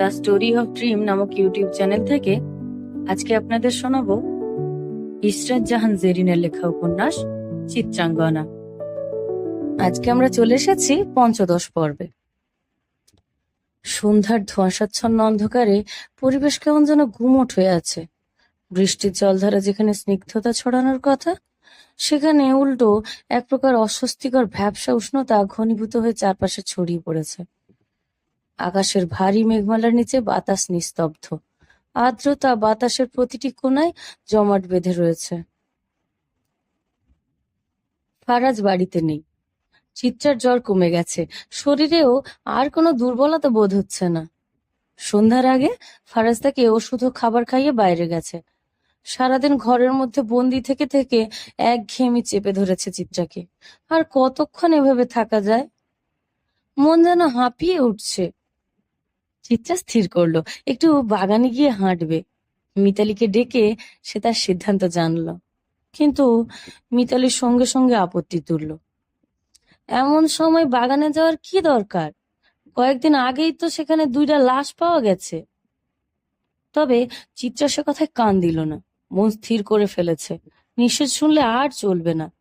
The story of dream নামক YouTube channel থেকে আজকে আপনাদের শোনাবো ইসরাত জাহান জেরিনের লেখা উপন্যাস চিত্রাঙ্গনা। আজকে আমরা চলে এসেছি পঞ্চদশ পর্বে। সন্ধ্যার ধোঁয়াশাচ্ছন্ন অন্ধকারে পরিবেশ কেমন যেন গুমট হয়ে আছে। বৃষ্টির জলধারা যেখানে স্নিগ্ধতা ছড়ানোর কথা, সেখানে উল্টো এক প্রকার অস্বস্তিকর ভ্যাবসা উষ্ণতা ঘনীভূত হয়ে চারপাশে ছড়িয়ে পড়েছে। আকাশের ভারী মেঘমালার নিচে বাতাস নিস্তব্ধ। আর্দ্রতা বাতাসের প্রতিটি কোণায় জমাট বেঁধে রয়েছে। ফারাজ বাড়িতে নেই। চিত্রার জ্বর কমে গেছে। শরীরেও আর কোনো দুর্বলতা বোধ হচ্ছে না। সন্ধ্যার আগে ফারাজ তাকে ওষুধ খাবার খাইয়ে বাইরে গেছে। সারাদিন ঘরের মধ্যে বন্দি থেকে থেকে এক ঘেয়েমি চেপে ধরেছে চিত্রাকে আর কতক্ষণ এভাবে থাকা যায়? মন যেন হাঁপিয়ে উঠছে। চিত্রা স্থির করল। একটু বাগানে গিয়ে হাঁটবে। মিতালিকে ডেকে সে তার সিদ্ধান্ত জানলো। কিন্তু মিতালির সঙ্গে সঙ্গে আপত্তি তুললো। এমন সময় বাগানে যাওয়ার কি দরকার? কয়েকদিন আগেই তো সেখানে দুইটা লাশ পাওয়া গেছে। তবে চিত্রা সে কথায় কান দিল না। মন স্থির করে ফেলেছে। নিষেধ শুনলে আর চলবে না।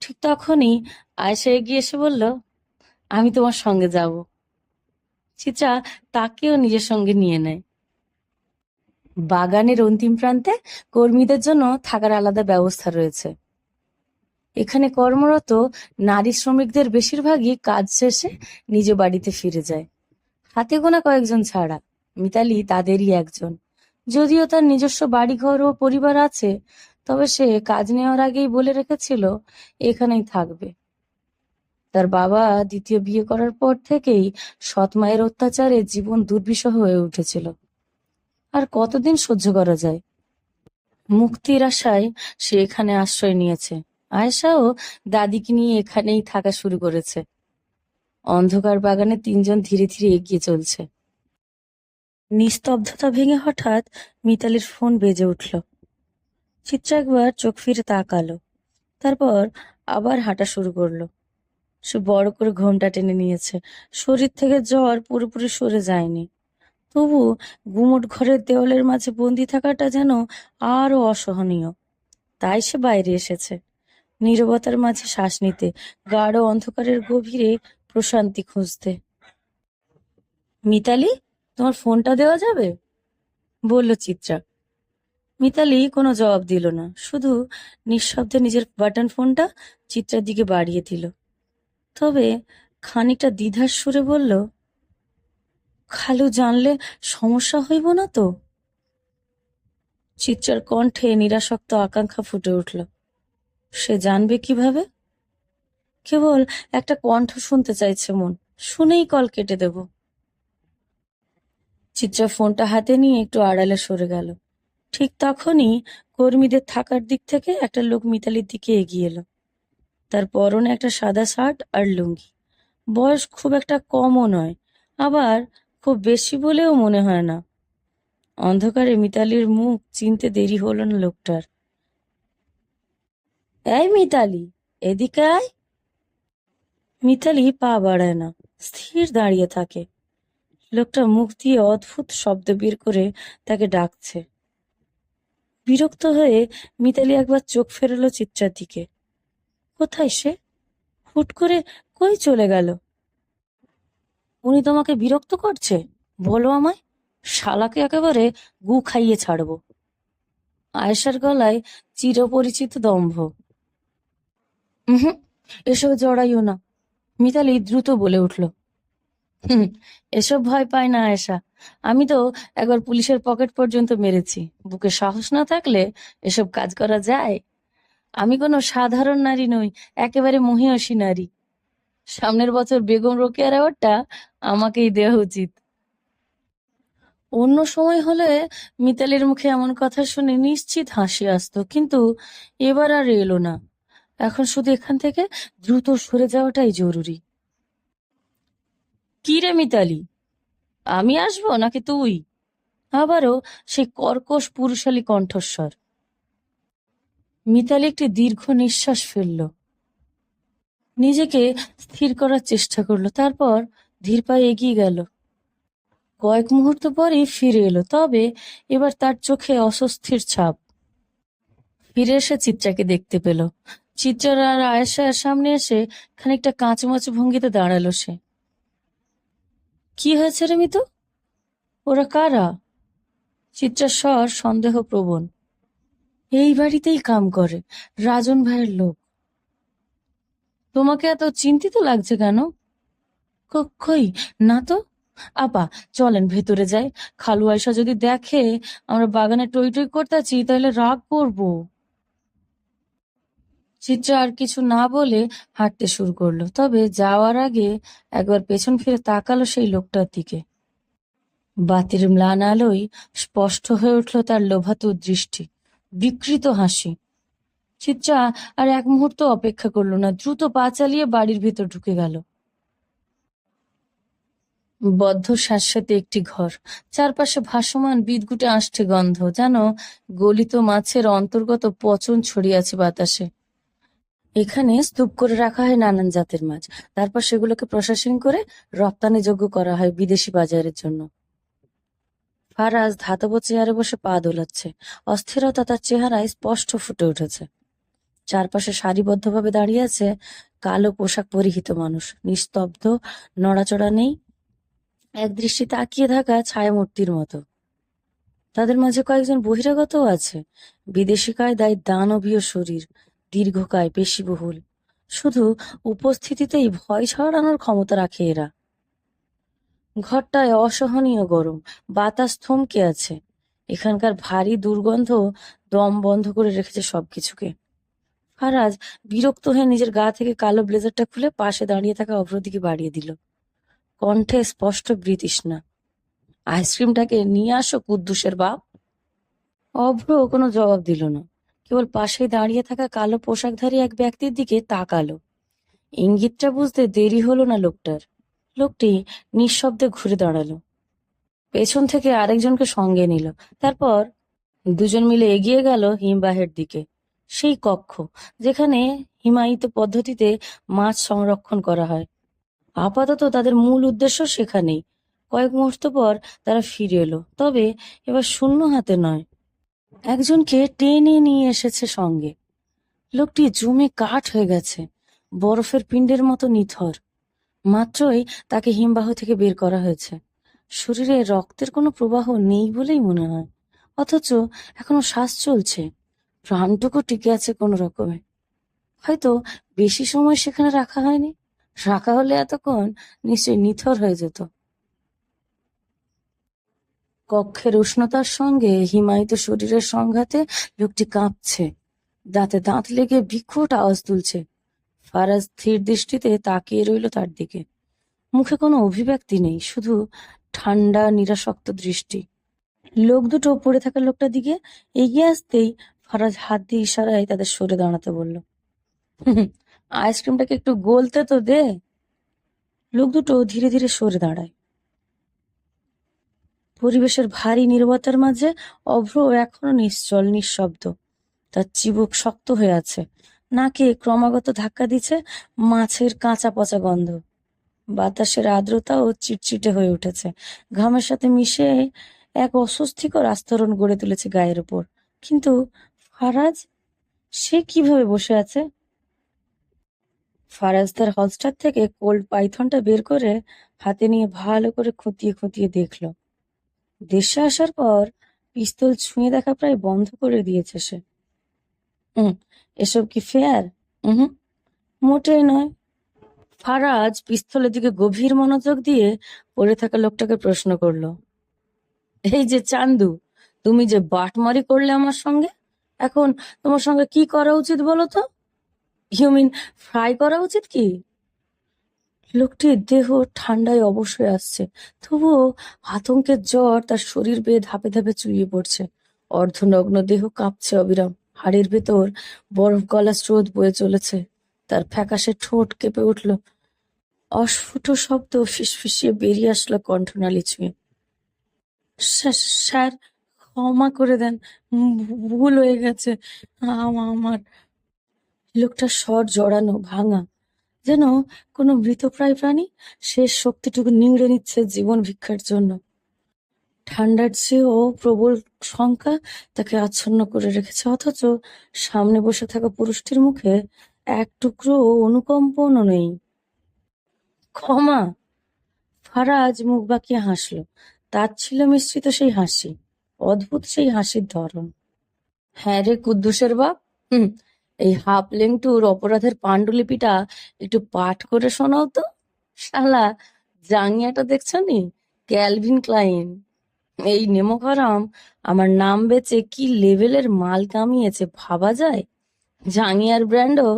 ঠিক তখনই আয়সা এগিয়ে এসে বলল, আমি তোমার সঙ্গে যাব। চিত্রা তাকেও নিজের সঙ্গে নিয়ে নেয়। বাগানের অন্তিম প্রান্তে কর্মীদের জন্য থাকার আলাদা ব্যবস্থা রয়েছে। এখানে কর্মরত নারী শ্রমিকদের বেশিরভাগই কাজ শেষে নিজ বাড়িতে ফিরে যায়। হাতে গোনা কয়েকজন ছাড়া, মিতালি তাদেরই একজন। যদিও তার নিজস্ব বাড়িঘর ও পরিবার আছে, তবে সে কাজ নেওয়ার আগেই বলে রেখেছিল, এখানেই থাকবে। তার বাবা দ্বিতীয় বিয়ে করার পর থেকেই সৎ মায়ের অত্যাচারে জীবন দুর্বিষহ হয়ে উঠেছিল। আর কতদিন সহ্য করা যায়? মুক্তির আশায় সে এখানে আশ্রয় নিয়েছে। আয়েশাও দাদিকে নিয়ে এখানেই থাকা শুরু করেছে। অন্ধকার বাগানে তিনজন ধীরে ধীরে এগিয়ে চলছে। নিস্তব্ধতা ভেঙে হঠাৎ মিতালির ফোন বেজে উঠল। চিত্রা একবার চোখ ফিরে তাকালো, তারপর আবার হাঁটা শুরু করল। সে বড় করে ঘোমটা টেনে নিয়েছে। শরীর থেকে জ্বর পুরোপুরি সরে যায়নি। তবু গুমট ঘরের দেওয়ালের মাঝে বন্দি থাকাটা যেন আরও অসহনীয়। তাই সে বাইরে এসেছে। নীরবতার মাঝে শ্বাস নিতে, গাঢ় অন্ধকারের গভীরে প্রশান্তি খুঁজতে। মিতালি, তোমার ফোনটা দেওয়া যাবে? বলল চিত্রা। মিতালি কোনো জবাব দিল না, শুধু নিঃশব্দে নিজের বাটন ফোনটা চিত্রার দিকে বাড়িয়ে দিল। তবে খানিকটা দ্বিধার সুরে বলল, খালু জানলে সমস্যা হইব না তো? চিত্রার কণ্ঠে নিরাসক্ত আকাঙ্ক্ষা ফুটে উঠল। সে জানবে কীভাবে? কেবল একটা কণ্ঠ শুনতে চাইছে মন, শুনেই কল কেটে দেব। চিত্রা ফোনটা হাতে নিয়ে একটু আড়ালে সরে গেল। ঠিক তখনই কর্মীদের থাকার দিক থেকে একটা লোক মিতালির দিকে এগিয়ে এলো। তার পরনে একটা সাদা শার্ট আর লুঙ্গি। বয়স খুব একটা কমও নয়, আবার খুব বেশি বলেও মনে হয় না। অন্ধকারে মিতালির মুখ চিনতে দেরি হলো না লোকটার। এই মিতালি, এদিকে আয়। মিতালি পা বাড়ায় না, স্থির দাঁড়িয়ে থাকে। লোকটা মুখ দিয়ে অদ্ভুত শব্দ বের করে তাকে ডাকছে। বিরক্ত হয়ে মিতালি একবার চোখ ফেরালো চিত্রার দিকে। কোথায় সে? হুট করে কই চলে গেল? উনি তোমাকে বিরক্ত করছে? বলো আমায়, শালাকে একেবারে গু খাইয়ে ছাড়বো। আয়েশার গলায় চিরপরিচিত দম্ভ। হুম এসব জড়াইও না। মিতালি দ্রুত বলে উঠল, হুম, এসব ভয় পায় না আয়েশা। আমি তো একবার পুলিশের পকেট পর্যন্ত মেরেছি। বুকে সাহস না থাকলে এসব কাজ করা যায়? আমি কোনো সাধারণ নারী নই, একেবারে মহিয়সী নারী। সামনের বছর বেগম রোকেয়ার অ্যাওয়ার্ডটা আমাকেই দেওয়া উচিত। অন্য সময় হলে মিতালির মুখে এমন কথা শুনে নিশ্চিত হাসি আসতো, কিন্তু এবার আর এলো না। এখন শুধু এখান থেকে দ্রুত সরে যাওয়াটাই জরুরি। কি রে মিতালি, আমি আসব নাকি তুই? আবারও সেই কর্কশ পুরুষালী কণ্ঠস্বর। মিতালি একটি দীর্ঘ নিঃশ্বাস ফেলল। নিজেকে স্থির করার চেষ্টা করল, তারপর ধীর পায়ে এগিয়ে গেল। কয়েক মুহূর্ত পরেই ফিরে এলো, তবে এবার তার চোখে অস্বস্তির ছাপ। ফিরে এসে চিত্রাকে দেখতে পেল। চিত্রার আর আয়েশার সামনে এসে খানিকটা কাঁচুমাচু ভঙ্গিতে দাঁড়াল সে। কি হয়েছে রে মিতু? ওরা কারা? চিত্রার স্বর সন্দেহপ্রবণ। এই বাড়িতেই কাম করে, রাজন ভাইয়ের লোক। তোমাকে এত চিন্তিত লাগছে কেন? ক- কই না তো? আপা, চলেন ভেতরে যাই। খালু আয়সা যদি দেখে আমরা বাগানে টই টই করতেছি তাহলে রাগ করব। চিত্রা আর কিছু না বলে হাঁটতে শুরু করল, তবে যাওয়ার আগে একবার পেছন ফিরে তাকালো সেই লোকটার দিকে। বাতির ম্লান আলোয় স্পষ্ট হয়ে উঠল তার লোভাতুর দৃষ্টি। বিকৃত হাসি। চিত্রা আর এক মুহূর্ত অপেক্ষা করল না, দ্রুত পা চালিয়ে বাড়ির ভিতর ঢুকে গেল। বদ্ধ শাশ্বতে একটি ঘর, চারপাশে ভাসমান বিদগুটে আসছে গন্ধ, যেন গলিত মাছের অন্তর্গত পচন ছড়িয়ে বাতাসে। এখানে স্তূপ করে রাখা হয় নানান জাতের মাছ, তারপর সেগুলোকে প্রসেসিং করে রপ্তানিযোগ্য করা হয় বিদেশি বাজারের জন্য। ফারাজ ধাতব চেয়ারে বসে পা দোলাচ্ছে। অস্থিরতা তার চেহারায় স্পষ্ট ফুটে উঠেছে। চারপাশে সারিবদ্ধভাবে দাঁড়িয়ে আছে কালো পোশাক পরিহিত মানুষ। নিস্তব্ধ, নড়াচড়া নেই। এক দৃষ্টি তাকিয়ে থাকা ছায়ামূর্তির মতো। তাদের মাঝে কয়েকজন বহিরাগতও আছে। বিদেশি কায়দায় দানবীয় শরীর, দীর্ঘকায় পেশিবহুল। শুধু উপস্থিতিতেই ভয় ছড়ানোর ক্ষমতা রাখে এরা। ঘরটায় অসহনীয় গরম, বাতাস থমকে আছে। এখানকার ভারী দুর্গন্ধ দম বন্ধ করে রেখেছে সবকিছুকে। ফারাজ বিরক্ত হয়ে নিজের গা থেকে কালো ব্লেজারটা খুলে পাশে দাঁড়িয়ে থাকা অভ্রদিকে বাড়িয়ে দিল। কণ্ঠে স্পষ্ট বৃতৃষ্ণা আইসক্রিমটাকে নিয়ে আসো, কুদ্দুসের বাপ। অভ্র কোনো জবাব দিল না। কেবল পাশে দাঁড়িয়ে থাকা কালো পোশাকধারী এক ব্যক্তির দিকে তাকালো। ইঙ্গিতটা বুঝতে দেরি হলো না লোকটার। লোকটি নিঃশব্দে ঘুরে দাঁড়াল। পেছন থেকে আরেকজনকে সঙ্গে নিল। তারপর দুজন মিলে এগিয়ে গেল হিমবাহের দিকে। সেই কক্ষ, যেখানে হিমায়িত পদ্ধতিতে মাছ সংরক্ষণ করা হয়। আপাতত তাদের মূল উদ্দেশ্য সেখানেই। কয়েক মুহূর্ত পর তারা ফিরে এলো। তবে এবার শূন্য হাতে নয়। একজনকে টেনে নিয়ে এসেছে সঙ্গে। লোকটি জমে কাঠ হয়ে গেছে। বরফের পিণ্ডের মতো নিথর। মাত্রই তাকে হিমবাহ থেকে বের করা হয়েছে। শরীরে রক্তের কোনো প্রবাহ নেই বলেই মনে হয়। অথচ এখনও শ্বাস চলছে। প্রাণটুকু টিকে আছে কোনো রকমে। হয়তো বেশি সময় সেখানে রাখা হয়নি। রাখা হলে এতক্ষণ নিশ্চয়ই নিথর হয়ে যেত। কক্ষের উষ্ণতার সঙ্গে হিমায়িত শরীরের সংঘাতে লোকটি কাঁপছে। দাঁতে দাঁত লেগে বিকট আওয়াজ তুলছে। ফারাজ স্থির দৃষ্টিতে তাকিয়ে রইল তার দিকে। মুখে কোনো অভিব্যক্তি নেই, শুধু ঠান্ডা, নিরাসক্ত দৃষ্টি। লোক দুটো পড়ে থাকা লোকটার দিকে এগিয়ে আসতেই ফারাজ হাত দিয়ে ইশারায় তাদের সরে দাঁড়াতে বলল আইসক্রিমটাকে একটু গলতে তো দে। লোক দুটো ধীরে ধীরে সরে দাঁড়ায়। পরিবেশের ভারী নীরবতার মাঝে অভ্র এখনও নিশ্চল, নিঃশব্দ। তার চিবুক শক্ত হয়ে আছে। নাকে ক্রমাগত ধাক্কা দিচ্ছে মাছের কাঁচা পচা গন্ধ। বাতাসের আর্দ্রতাও চিটচিটে হয়ে উঠেছে। ঘামের সাথে মিশে এক অস্বস্তিকর আস্তরণ গড়ে তুলেছে গায়ের উপর। কিন্তু ফারাজ, সে কীভাবে বসে আছে? ফারাজ তার হলস্টার থেকে কোল্ড পাইথনটা বের করে হাতে নিয়ে ভালো করে খুঁটিয়ে খুঁটিয়ে দেখল। দেশে আসার পর পিস্তল ছুঁয়ে দেখা প্রায় বন্ধ করে দিয়েছে সে। এসব কি ফেয়ার হুম মোটেই নয়। ফারাজ পিস্তলের দিকে গভীর মনোযোগ দিয়ে পড়ে থাকা লোকটাকে প্রশ্ন করল, এই যে চান্দু, তুমি যে বাটমারি করলে আমার সঙ্গে? এখন তোমার সঙ্গে কি করা উচিত বলো তো? হিউমিন ফ্রাই করা উচিত কি? লোকটির দেহ ঠান্ডায় অবশ্যই আসছে, তবুও আতঙ্কের জ্বর তার শরীর বেয়ে ধাপে ধাপে চুইয়ে পড়ছে। অর্ধনগ্ন দেহ কাঁপছে অবিরাম। হাড়ের ভেতর বরফ গলা স্রোত বয়ে চলেছে। তার ফ্যাকাশে ঠোঁট কেঁপে উঠল। অস্ফুট শব্দ ফিসফিসিয়ে বেরিয়ে আসলো কণ্ঠনালী ছুঁয়ে "স্যার- ক্ষমা করে দেন, ভুল হয়ে গেছে, আম- আমার। লোকটার স্বর জড়ানো, ভাঙা। যেন কোনো মৃতপ্রায় প্রাণী, শেষ শক্তিটুকু নিংড়ে নিচ্ছে জীবন ভিক্ষার জন্য। ঠান্ডার চেয়েও প্রবল শঙ্কা তাকে আচ্ছন্ন করে রেখেছে। অথচ সামনে বসে থাকা পুরুষটির মুখে এক টুকরো অনুকম্পনও নেই। ক্ষমা! ফারাজ মুখ বাঁকিয়ে হাসলো। তার ছিল মিশ্রিত সেই হাসি, অদ্ভুত সেই হাসির ধরন। হ্যাঁ রে কুদ্দুসের বাপ! হুম, এই হাফ লেংটুর অপরাধের পাণ্ডুলিপিটা একটু পাঠ করে শোনাও তো। শালা, জাঙ্গিয়াটা দেখছ নি? Calvin Klein. এই নেমোকারাম আমার নাম বেচে কি লেভেলের মাল কামিয়েছে ভাবা যায়? জাঙ্গিয়ার ব্র্যান্ডও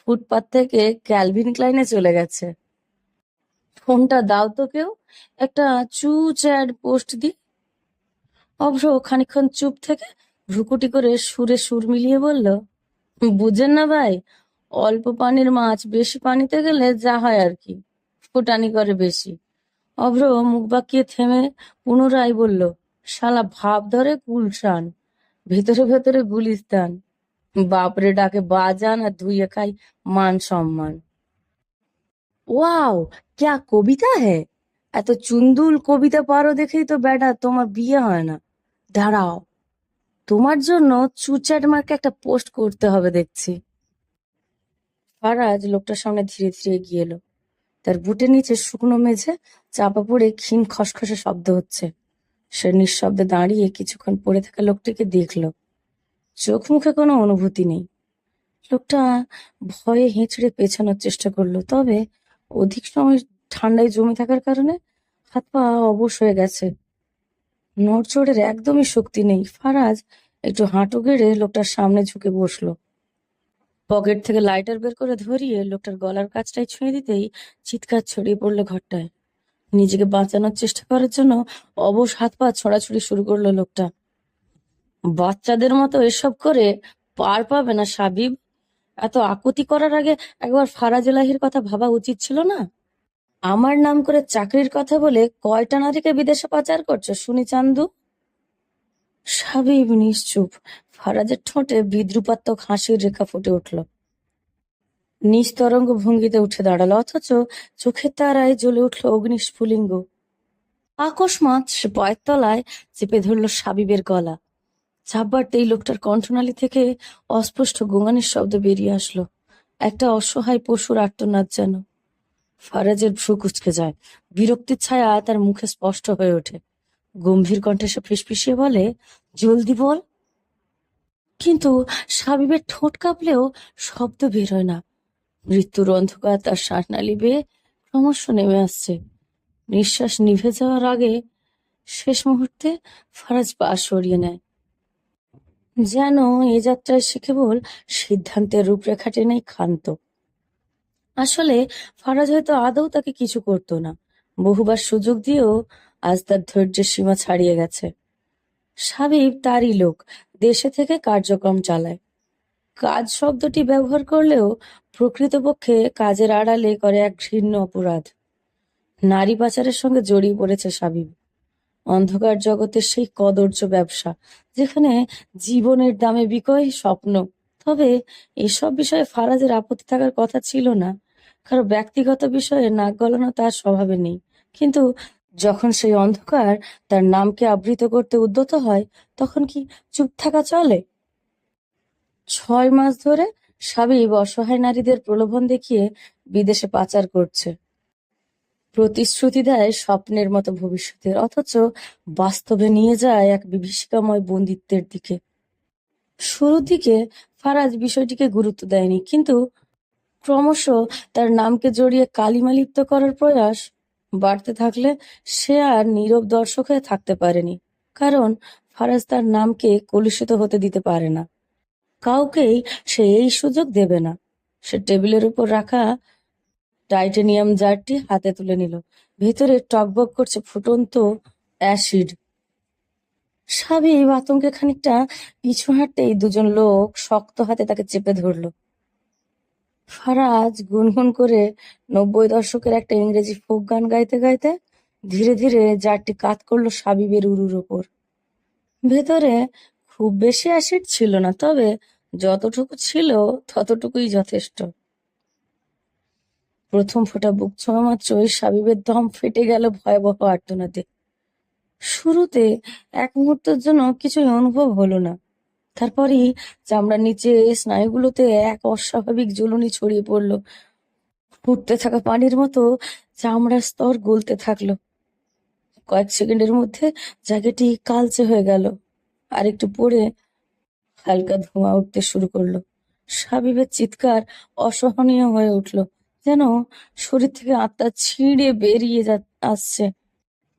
ফুটপাত থেকে ক্যালভিন ক্লাইনে চলে গেছে। ফোনটা দাও তো কেউ, একটা চু চ্যাড পোস্ট দি। অভ্র খানিকক্ষণ চুপ থেকে ভ্রুকুটি করে সুরে সুর মিলিয়ে বলল, বুঝেন না ভাই, অল্প পানির মাছ বেশি পানিতে গেলে যা হয় আর কি, ফুটানি করে বেশি। অভ্র মুখ বাঁকিয়ে থেমে পুনরায় বলল, শালা ভাব ধরে গুলশান, ভেতরে ভেতরে গুলিস্তান। বাপরে ডাকে বাজান আর ধুইয়ে খাই মান সম্মান। ওয়াও, ক্যা কবিতা হ্যাঁ এত চুন্দুল কবিতা পারো দেখেই তো বেটা তোমার বিয়ে হয় না। দাঁড়াও, তোমার জন্য চুচ্যাট মার্কে একটা পোস্ট করতে হবে দেখছি। ফারাজ লোকটার সামনে ধীরে ধীরে এগিয়ে এলো। তার বুটের নিচে শুকনো মেঝে চাপা পড়ে ক্ষীণ খসখসে শব্দ হচ্ছে। সে নিঃশব্দে দাঁড়িয়ে কিছুক্ষণ পড়ে থাকা লোকটিকে দেখল। চোখ মুখে কোনো অনুভূতি নেই। লোকটা ভয়ে হেঁচড়ে পেছানোর চেষ্টা করল, তবে অধিক সময় ঠান্ডায় জমে থাকার কারণে হাত পা অবশ হয়ে গেছে। নড়চড়ের একদমই শক্তি নেই। ফারাজ একটু হাঁটু গেড়ে লোকটার সামনে ঝুঁকে বসল। পকেট থেকে লাইটার বের করে ধরিয়ে লোকটার গলার কাছটায় ছুঁয়ে দিতেই চিৎকার ছড়িয়ে পড়ল ঘরটায়। নিজেকে বাঁচানোর চেষ্টা করার জন্য অবশ হাত পা ছড়াছড়ি শুরু করল লোকটা। বাচ্চাদের মতো এসব করে পার পাবে না, সাবিব। এত আকুতি করার আগে একবার ফারাজ এলাহির কথা ভাবা উচিত ছিল না? আমার নাম করে চাকরির কথা বলে কয়টা নারীকে বিদেশে পাচার করছ শুনি চান্দু? সাবিব, নিশ্চুপ। ফারাজের ঠোঁটে বিদ্রুপাত্মক হাসির রেখা ফুটে উঠল। নিস্তরঙ্গ ভঙ্গিতে উঠে দাঁড়াল, অথচ চোখের তারায় জ্বলে উঠল অগ্নিস্ফুলিঙ্গ। আকস্মাৎ সে পায়ের তলায় চেপে ধরল সাবিবের গলা। চাপ বাড়তেই লোকটার কণ্ঠনালী থেকে অস্পষ্ট গোঙানির শব্দ বেরিয়ে আসলো। একটা অসহায় পশুর আর্তনাদ যেন। ফারাজের ভ্রু কুচকে যায়, বিরক্তির ছায়া তার মুখে স্পষ্ট হয়ে ওঠে। গম্ভীর কণ্ঠে সে ফিসফিসিয়ে বলে, জলদি বল। কিন্তু সাবিবের ঠোঁট কাঁপলেও শব্দ বের হয় না। মৃত্যুর অন্ধকার তার শ্বাসনালী বেয়ে ক্রমশ নেমে আসছে। নিঃশ্বাস নিভে যাওয়ার আগে শেষ মুহূর্তে ফারাজ পা সরিয়ে নেয়। যেন এ যাত্রায় সে কেবল সিদ্ধান্তের রূপরেখা টেনেই ক্ষান্ত। আসলে ফারাজ হয়তো আদৌ তাকে কিছু করতো না। বহুবার সুযোগ দিয়েও আজ তার ধৈর্যের সীমা ছাড়িয়ে গেছে। সাবিব তারই লোক দেশে থেকে কার্যক্রম চালায়। কাজ শব্দটি ব্যবহার করলেও প্রকৃতপক্ষে কাজের আড়ালে করে এক ঘৃণ্য অপরাধ। নারী পাচারের সঙ্গে জড়িয়ে পড়েছে সাবিব অন্ধকার জগতের সেই কদর্য ব্যবসা, যেখানে জীবনের দামে বিকয় স্বপ্ন। তবে এসব বিষয়ে ফারাজের আপত্তি থাকার কথা ছিল না। কারও ব্যক্তিগত বিষয়ে নাক গলানো তার স্বভাবে নেই। কিন্তু যখন সেই অন্ধকার তার নামকে আবৃত করতে উদ্যত হয়, তখন কি চুপ থাকা চলে? ছয় মাস ধরে সাবিব অসহায় নারীদের প্রলোভন দেখিয়ে বিদেশে পাচার করছে। প্রতিশ্রুতি দেয় স্বপ্নের মতো ভবিষ্যতের, অথচ বাস্তবে নিয়ে যায় এক বিভীষিকাময় বন্দিত্বের দিকে। শুরুর দিকে ফারাজ বিষয়টিকে গুরুত্ব দেয়নি, কিন্তু ক্রমশ তার নামকে জড়িয়ে কালিমালিপ্ত করার প্রয়াস বাড়তে থাকলে সে আর নীরব দর্শক হয়ে থাকতে পারেনি। কারণ ফারাজ তার নামকে কলুষিত হতে দিতে পারে না। কাউকেই সে এই সুযোগ দেবে না। সে টেবিলের উপর রাখা টাইটেনিয়াম জারটি হাতে তুলে নিল। ভেতরে টকবক করছে ফুটন্ত অ্যাসিড। সাবিব আতঙ্কে খানিকটা পিছু হাঁটতেই দুজন লোক শক্ত হাতে তাকে চেপে ধরলো। ফারাজ গুনগুন করে নব্বই দশকের একটা ইংরেজি ফোক গান গাইতে গাইতে ধীরে ধীরে জারটি কাত করল সাবিবের উরুর ওপর। ভেতরে খুব বেশি অ্যাসিড ছিল না, তবে যতটুকু ছিল ততটুকুই যথেষ্ট। প্রথম ফোঁটা বুক ছোঁয়া মাত্রই সাবিবের দম ফেটে গেল ভয়াবহ আর্তনাদে। শুরুতে এক মুহূর্তের জন্য কিছুই অনুভব হলো না। তারপরই চামড়ার নিচে স্নায়ুগুলোতে এক অস্বাভাবিক জ্বলুনি ছড়িয়ে পড়ল। ফুটতে থাকা পানির মতো চামড়ার স্তর গলতে থাকল। কয়েক সেকেন্ডের মধ্যে জায়গাটি কালচে হয়ে গেল। আর একটু পরে হালকা ধোঁয়া উঠতে শুরু করল। সাবিবের চিৎকার অসহনীয় হয়ে উঠল, যেন শরীর থেকে আত্মা ছিঁড়ে বেরিয়ে যা, আসছে।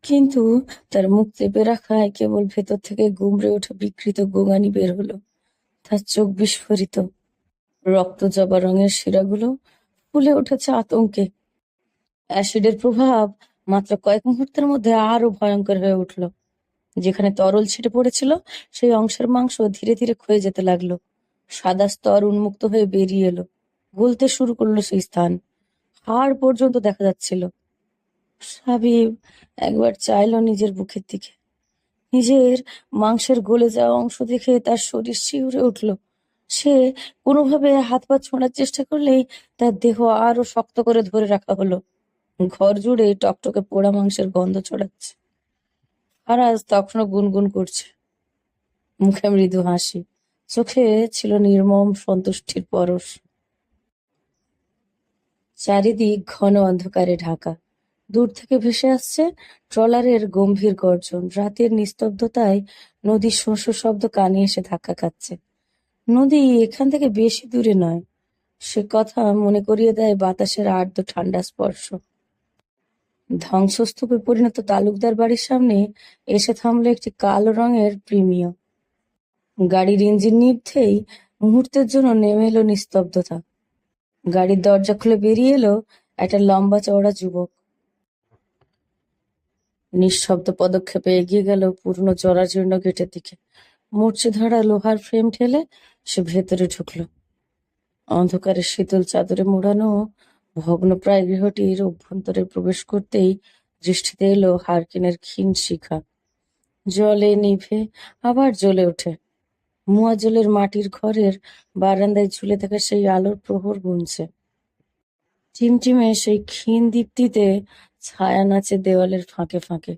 কিন্তু তার মুখ চেপে রাখায় কেবল ভেতর থেকে গুমড়ে ওঠা বিকৃত গোঙানি বের হলো। তার চোখ বিস্ফোরিত। রক্ত জবা রঙের শিরাগুলো ফুলে উঠেছে আতঙ্কে। অ্যাসিডের প্রভাব মাত্র কয়েক মুহূর্তের মধ্যে আরও ভয়ঙ্কর হয়ে উঠল। যেখানে তরল ছিটে পড়েছিল, সেই অংশের মাংস ধীরে ধীরে ক্ষয়ে যেতে লাগল। সাদা স্তর উন্মুক্ত হয়ে বেরিয়ে এলো। গলতে শুরু করল সেই স্থান। হাড় পর্যন্ত দেখা যাচ্ছিল। সাবিব একবার চাইলো নিজের বুকের দিকে। নিজের মাংসের গলে যাওয়া অংশ দেখে তার শরীর শিউরে উঠল। সে কোনোভাবে হাত পা ছোঁড়ার চেষ্টা করলেই তার দেহ আরও শক্ত করে ধরে রাখা হলো। ঘর জুড়ে টকটকে পোড়া মাংসের গন্ধ ছড়াচ্ছে। ফারাজ তখনও গুনগুন করছে। মুখে মৃদু হাসি। চোখে ছিল নির্মম সন্তুষ্টির পরশ। চারিদিক ঘন অন্ধকারে ঢাকা। দূর থেকে ভেসে আসছে ট্রলারের গম্ভীর গর্জন। রাতের নিস্তব্ধতায় নদীর শস্য শব্দ কানে এসে ধাক্কা খাচ্ছে। নদী এখান থেকে বেশি দূরে নয়। সে কথা মনে করিয়ে দেয় বাতাসের আর্দ্র ঠান্ডা স্পর্শ। ধ্বংসস্তূপে পরিণত তালুকদার বাড়ির সামনে এসে থামলো একটি কালো রঙের প্রিমিয় গাড়ির ইঞ্জিন নিভতেই মুহূর্তের জন্য নেমে এলো নিস্তব্ধতা। গাড়ির দরজা খুলে বেরিয়ে এলো একটা লম্বা চওড়া যুবক। নিঃশব্দ পদক্ষেপে এগিয়ে গেল পুরনো জরাজীর্ণ গেটের দিকে। মূর্ছে ধরা লোহার ফ্রেম ঠেলে সে ভেতরে ঢুকলো। অন্ধকারে শীতল চাদরে মোড়ানো ভগ্নপ্রায় গৃহটির অভ্যন্তরে প্রবেশ করতেই দৃষ্টিতে এলো হারকিনের ক্ষীণ শিখা। জলে নিভে আবার জ্বলে ওঠে। মুয়া জলের মাটির ঘরের বারান্দায় ঝুলে থাকা সেই আলোর প্রহর গুনছে। টিমটিমে সেই ক্ষীণ দীপ্তিতে ছায়া নাচে দেওয়ালের ফাঁকে ফাঁকে।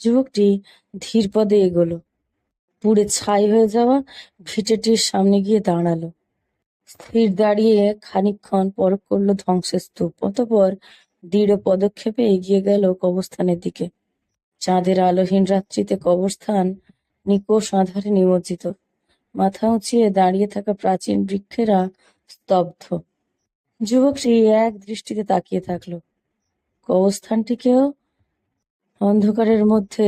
যুবকটি ধীর পদে এগোলো। পুড়ে ছাই হয়ে যাওয়া ভিটেটির সামনে গিয়ে দাঁড়াল। স্থির দাঁড়িয়ে খানিকক্ষণ পরখ করল ধ্বংসের স্তূপ অতঃপর দৃঢ় পদক্ষেপে এগিয়ে গেল কবরস্থানের দিকে। চাঁদের আলোহীন রাত্রিতে কবরস্থান নিকোষ আধারে নিমজ্জিত। মাথা উঁচিয়ে দাঁড়িয়ে থাকা প্রাচীন বৃক্ষেরা স্তব্ধ। যুবকটি এক দৃষ্টিতে তাকিয়ে থাকল। কবরস্থানটিকেও অন্ধকারের মধ্যে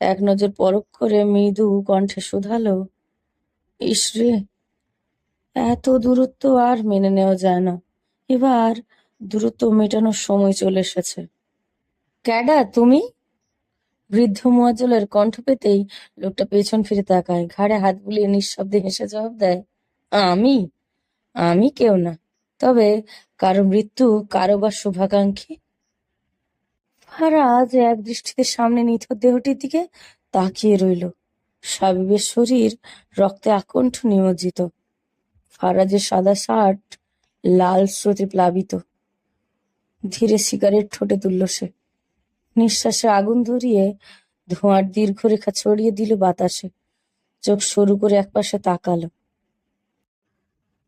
এক নজর পরখ করে মৃদু কণ্ঠে শুধালো ইসরে এত দূরত্ব আর মেনে নেওয়া যায় না। এবার দূরত্ব মেটানোর সময় চলে এসেছে। ক্যাডা, তুমি? বৃদ্ধ মোয়াজ্জলের কণ্ঠ পেতেই লোকটা পেছন ফিরে তাকায়, ঘাড়ে হাত বুলিয়ে নিঃশব্দে হেসে জবাব দেয়, আমি? আমি কেউ না। তবে কারও মৃত্যু, কারও বা শুভাকাঙ্ক্ষী ফারাজ এক দৃষ্টিতে সামনে নিথর দেহটির দিকে তাকিয়ে রইল। সাবিবের শরীর রক্তে আকণ্ঠ নিমজ্জিত। ফারাজের সাদা শার্ট লাল স্রোতে প্লাবিত। ধীরে সিগারেট ঠোঁটে তুলল সে। নিঃশ্বাসে আগুন ধরিয়ে ধোঁয়ার দীর্ঘরেখা ছড়িয়ে দিল বাতাসে। চোখ সরু করে একপাশে তাকালো।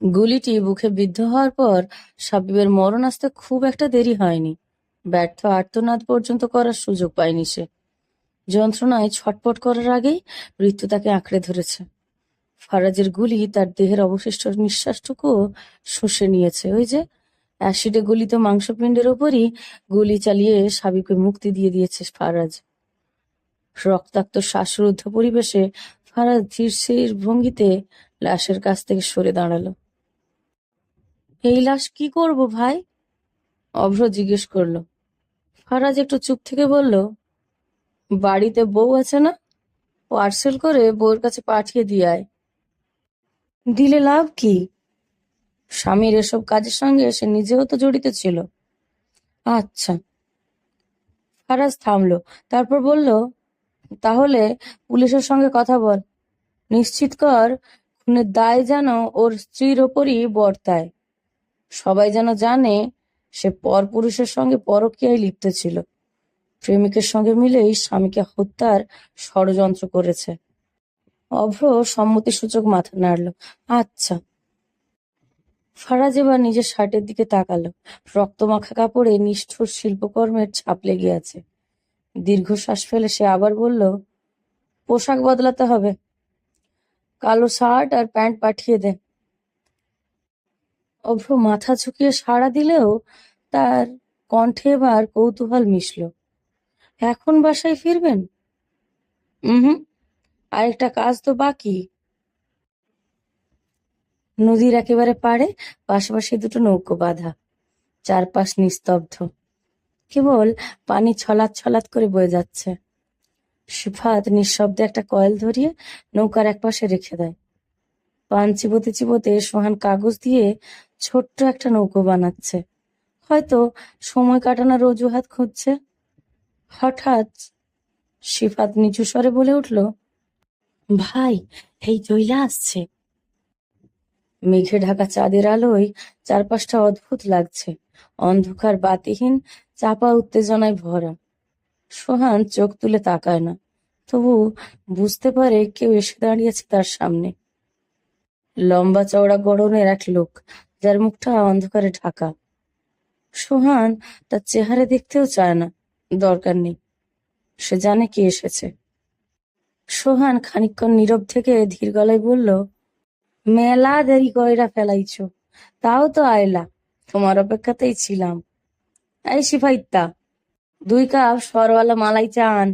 গুলিটি বুকে বিদ্ধ হওয়ার পর সাবিবের মরণ আসতে খুব একটা দেরি হয়নি। ব্যর্থ আর্তনাদ পর্যন্ত করার সুযোগ পায়নি সে। যন্ত্রণায় ছটপট করার আগেই মৃত্যু তাকে আঁকড়ে ধরেছে। ফারাজের গুলি তার দেহের অবশিষ্ট নিঃশ্বাসটুকু শুষে নিয়েছে। ওই যে অ্যাসিডে গলিত মাংসপিণ্ডের ওপরই গুলি চালিয়ে সাবিকে মুক্তি দিয়ে দিয়েছে ফারাজ। রক্তাক্ত শ্বাসরুদ্ধ পরিবেশে ফারাজ ধীর ভঙ্গিতে লাশের কাছ থেকে সরে দাঁড়াল। এই লাশ কি করব ভাই? অভ্র জিজ্ঞেস করল। ফারাজ একটু চুপ থেকে বলল, বাড়িতে বউ আছে না? পার্সেল করে বউর কাছে পাঠিয়ে দিয়ে আয়। দিলে লাভ কি? স্বামীর এসব কাজের সঙ্গে সে নিজেও তো জড়িত ছিল। আচ্ছা। ফারাজ থামলো, তারপর বলল, তাহলে পুলিশের সঙ্গে কথা বল। নিশ্চিত কর, খুনের দায় যেন ওর স্ত্রীর ওপরই বর্তায়। সবাই যেন জানে সে পরপুরুষের সঙ্গে পরকীয়ায় লিপ্ত ছিল। প্রেমিকের সঙ্গে মিলেই স্বামীকে হত্যার ষড়যন্ত্র করেছে। অভ্র সম্মতিসূচক মাথা নাড়ল। আচ্ছা। ফারাজ এবার নিজের শার্টের দিকে তাকালো। রক্তমাখা কাপড়ে নিষ্ঠুর শিল্পকর্মের ছাপ লেগে আছে। দীর্ঘশ্বাস ফেলে সে আবার বলল, পোশাক বদলাতে হবে। কালো শার্ট আর প্যান্ট পাঠিয়ে দে। অভ্র মাথা ঝুঁকিয়ে সাড়া দিলেও তার কণ্ঠে এবার কৌতূহল মিশল। এখন বাসায় ফিরবেন? হুম আরেকটা কাজ তো বাকি। নদীর একেবারে পাড়ে পাশাপাশি দুটো নৌকো বাঁধা, চারপাশ নিস্তব্ধ। কেবল পানি ছলাৎ ছলাৎ করে বয়ে যাচ্ছে। সুফাত নিঃশব্দে একটা কয়েল ধরিয়ে নৌকার একপাশে রেখে দেয়। পান চিবোতে চিবোতে সোহান কাগজ দিয়ে ছোট্ট একটা নৌকো বানাচ্ছে। হয়তো সময় কাটানোর অজুহাত খুঁজছে। হঠাৎ সিফাত নিচু স্বরে বলে উঠল, ভাই, এই জইলা আসছে। মেঘে ঢাকা চাঁদের আলোয় চারপাশটা অদ্ভুত লাগছে। অন্ধকার বাতিহীন, চাপা উত্তেজনায় ভরা। সোহান চোখ তুলে তাকায় না। তবু বুঝতে পারে কেউ এসে দাঁড়িয়েছে তার সামনে। লম্বা চওড়া গড়নের এক লোক, যার মুখটা অন্ধকারে ঢাকা। সোহান তার চেহারা দেখতেও চায় না, দরকার নেই। সে জানে কে এসেছে। সোহান খানিকক্ষণ নীরব থেকে ধীর গলায় বলল, মেলা দেরি কইরা ফেলাইছ, তাও তো আয়লা তোমার অপেক্ষাতেই ছিলাম। এই সিফাইত্তা, দুই কাপ সরওয়ালা মালাই চান,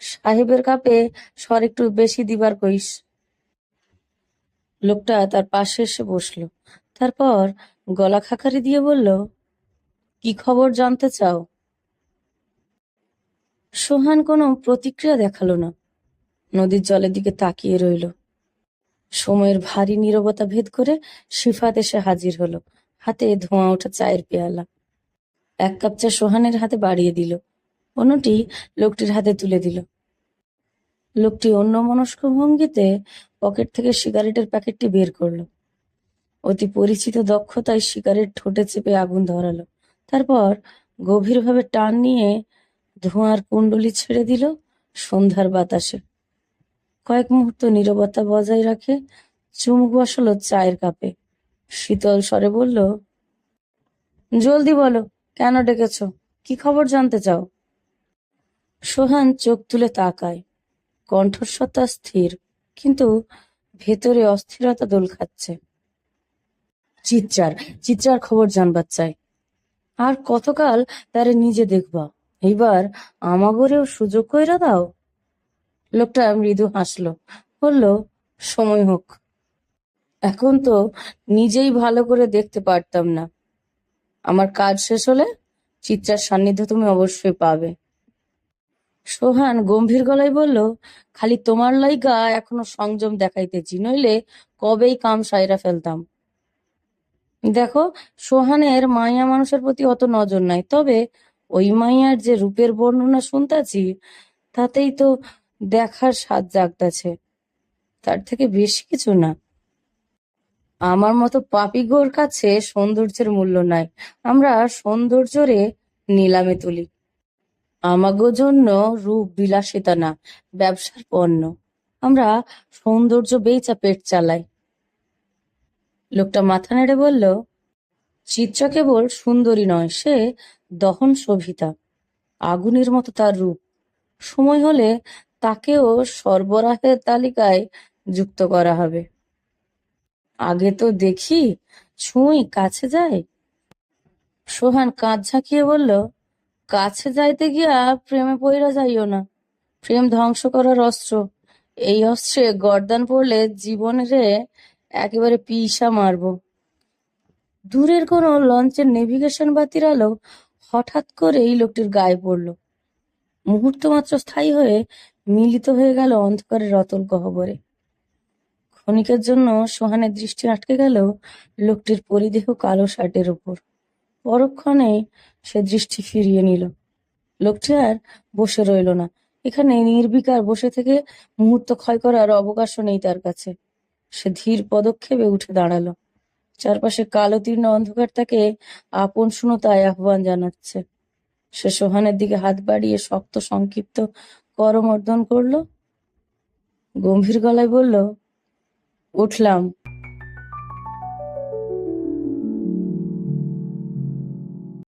সাহেবের কাপে সর একটু বেশি দিবার কইস। লোকটা তার পাশে এসে বসল। তারপর গলা খাকারি দিয়ে বলল, কি খবর জানতে চাও? সোহান কোনো প্রতিক্রিয়া দেখাল না। নদীর জলের দিকে তাকিয়ে রইল। সময়ের ভারী নীরবতা ভেদ করে সিফাত এসে হাজির হলো। হাতে ধোঁয়া ওঠা চায়ের পেয়ালা। এক কাপ চা সোহানের হাতে বাড়িয়ে দিল। অন্যটি লোকটির হাতে তুলে দিল। লোকটি অন্য মনস্ক ভঙ্গিতে পকেট থেকে সিগারেটের প্যাকেটটি বের করল। অতি পরিচিত দক্ষতায় সিগারেট ঠোঁটে চেপে আগুন ধরালো। তারপর গভীরভাবে টান নিয়ে ধোঁয়ার কুণ্ডলি ছেড়ে দিল সন্ধ্যার বাতাসে। কয়েক মুহূর্ত নীরবতা বজায় রাখে চুমুক বসালো চায়ের কাপে। শীতল স্বরে বলল, জলদি বলো, কেন ডেকেছ? কি খবর জানতে চাও? সোহান চোখ তুলে তাকায়। কণ্ঠস্বতা স্থির, কিন্তু ভেতরে অস্থিরতা দোল খাচ্ছে। চিত্রার চিত্রার খবর জানবার চাই। আর কতকাল তারে নিজে দেখবা? এইবার আমাগরেও সুযোগ কইরা দাও? লোকটা মৃদু হাসলো, বলল, সময় হোক। এখন তো নিজেই ভালো করে দেখতে পারতাম না। আমার কাজ শেষ হলে চিত্রার সান্নিধ্য তুমি অবশ্যই পাবে। সোহান গম্ভীর গলায় বলল, খালি তোমার লাইগা এখনও সংযম দেখাইতেছি, নইলে কবেই কাম সাইরা ফেলতাম। দেখো সোহানের মাইয়া মানুষের প্রতি অত নজর নাই, তবে ওই মাইয়ার যে রূপের বর্ণনা শুনতাছি, তাতেই তো দেখার স্বাদ জাগতাছে। তার থেকে বেশি কিছু না। আমার মতো পাপিগোর কাছে সৌন্দর্যের মূল্য নাই। আমরা সৌন্দর্যরে নিলামে তুলি। আমাগো জন্য রূপ বিলাসিতা না, ব্যবসার পণ্য। আমরা সৌন্দর্য বেচা পেট চালাই। লোকটা মাথা নেড়ে বলল, চিত্রা কেবল সুন্দরী নয়, সে দহন শোভিতা, আগুনের মতো তার রূপ। সময় হলে তাকেও সরবরাহের তালিকায় যুক্ত করা হবে। আগে তো দেখি, ছুঁই কাছে যায়। সোহান কাঁধ ঝাঁকিয়ে বলল কাছে যাইতে গিয়া প্রেমে পইরা যাইও না। প্রেম ধ্বংস করার অস্ত্র। এই অস্ত্রে গর্দান পড়লে জীবনে একেবারে পিসা মারবো। দূরের কোনো লঞ্চের নেভিগেশন বাতির আলো হঠাৎ করে এই লোকটির গায়ে পড়ল। মুহূর্ত মাত্র স্থায়ী হয়ে মিলিত হয়ে গেল অন্ধকারের রতল গহ্বরে। ক্ষণিকের জন্য সোহানের দৃষ্টি আটকে গেল লোকটির পরিদেহ কালো শার্টের উপর। পরক্ষণে সে দৃষ্টি ফিরিয়ে নিল। লোকটি আর বসে রইল না। এখানে নির্বিকার বসে থেকে মুহূর্ত ক্ষয় করার অবকাশও নেই তার কাছে। সে ধীর পদক্ষেপে উঠে দাঁড়াল। চারপাশে কালো তীর্ণ অন্ধকার তাকে আপন শূন্যতায় আহ্বান জানাচ্ছে। সে সোহানের দিকে হাত বাড়িয়ে শক্ত, সংক্ষিপ্ত করমর্দন করল। গম্ভীর গলায় বলল, উঠলাম।